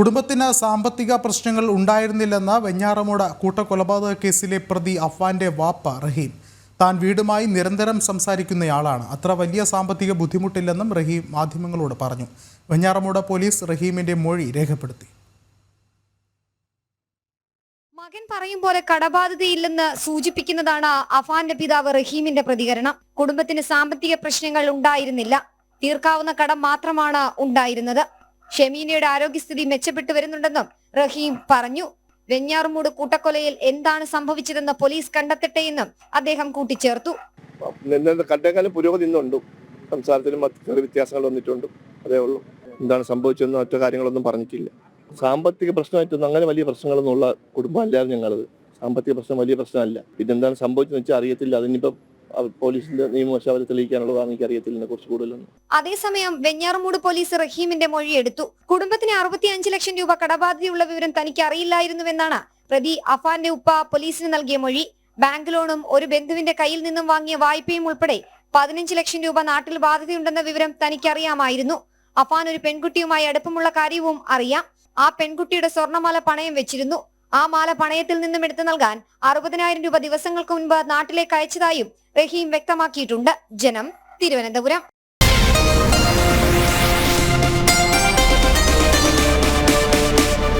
കുടുംബത്തിന് സാമ്പത്തിക പ്രശ്നങ്ങൾ ഉണ്ടായിരുന്നില്ലെന്ന വെഞ്ഞാറമൂട് കൂട്ടക്കൊലപാതക കേസിലെ പ്രതി അഫ്വാന്റെ വാപ്പ റഹീം. താൻ വീടുമായി നിരന്തരം സംസാരിക്കുന്നയാളാണ്. അത്ര വലിയ സാമ്പത്തിക ബുദ്ധിമുട്ടില്ലെന്നും റഹീം മാധ്യമങ്ങളോട് പറഞ്ഞു. വെഞ്ഞാറമൂട് പോലീസ് റഹീമിന്റെ മൊഴി രേഖപ്പെടുത്തി. മകൻ പറയും പോലെ കടബാധ്യതയില്ലെന്ന് സൂചിപ്പിക്കുന്നതാണ് അഫാന്റെ പിതാവ് റഹീമിന്റെ പ്രതികരണം. കുടുംബത്തിന് സാമ്പത്തിക പ്രശ്നങ്ങൾ ഉണ്ടായിരുന്നില്ല. തീർക്കാവുന്ന കടം മാത്രമാണ് ഉണ്ടായിരുന്നത്. ഷെമീനയുടെ ആരോഗ്യസ്ഥിതി മെച്ചപ്പെട്ടു വരുന്നുണ്ടെന്നും റഹീം പറഞ്ഞു. വെഞ്ഞാറുമൂട് കൂട്ടക്കൊലയിൽ എന്താണ് സംഭവിച്ചതെന്ന് പോലീസ് കണ്ടെത്തട്ടെ എന്നും അദ്ദേഹം കൂട്ടിച്ചേർത്തു. കണ്ടേക്കാലം പുരോഗതി സംസാരത്തിലും ചെറിയ വ്യത്യാസങ്ങൾ വന്നിട്ടുണ്ട്. അതേ ഉള്ളൂ. എന്താണ് സംഭവിച്ചതെന്ന് മറ്റു കാര്യങ്ങളൊന്നും പറഞ്ഞിട്ടില്ല. സാമ്പത്തിക പ്രശ്നമായിട്ടൊന്നും അങ്ങനെ വലിയ പ്രശ്നങ്ങളൊന്നും ഉള്ള കുടുംബമല്ലായിരുന്നു ഞങ്ങളത്. സാമ്പത്തിക പ്രശ്നം വലിയ പ്രശ്നമല്ല. പിന്നെന്താണ് സംഭവിച്ചതെന്ന് വെച്ചാൽ അറിയത്തില്ല. അതിനിപ്പം പോലീസിന്റെ നിയമവശം അവരെ തെളിയിക്കാനുള്ളതാണ് എനിക്ക് അറിയത്തില്ല കുറിച്ച് കൂടുതലൊന്നും. അതേസമയം വെഞ്ഞാറമൂട് പോലീസ് റഹീമിന്റെ മൊഴിയെടുത്തു കുടുംബത്തിന് അറുപത്തിയഞ്ച് ലക്ഷം രൂപ കടബാധ്യതയുള്ള വിവരം തനിക്ക് അറിയില്ലായിരുന്നുവെന്നാണ് പ്രതി അഫാന്റെ ഉപ്പ പോലീസിന് നൽകിയ മൊഴി. ബാങ്ക് ലോണും ഒരു ബന്ധുവിന്റെ കയ്യിൽ നിന്നും വാങ്ങിയ വായ്പയും ഉൾപ്പെടെ പതിനഞ്ച് ലക്ഷം രൂപ നാട്ടിൽ ബാധ്യതയുണ്ടെന്ന വിവരം തനിക്കറിയാമായിരുന്നു. അഫാൻ ഒരു പെൺകുട്ടിയുമായി അടുപ്പമുള്ള കാര്യവും അറിയാം. ആ പെൺകുട്ടിയുടെ സ്വർണമാല പണയം വെച്ചിരുന്നു. ആ മാല പണയത്തിൽ നിന്നും എടുത്തു നൽകാൻ അറുപതിനായിരം രൂപ ദിവസങ്ങൾക്ക് മുൻപ് നാട്ടിലേക്ക് അയച്ചതായും റഹീം വ്യക്തമാക്കിയിട്ടുണ്ട്. ജനം തിരുവനന്തപുരം.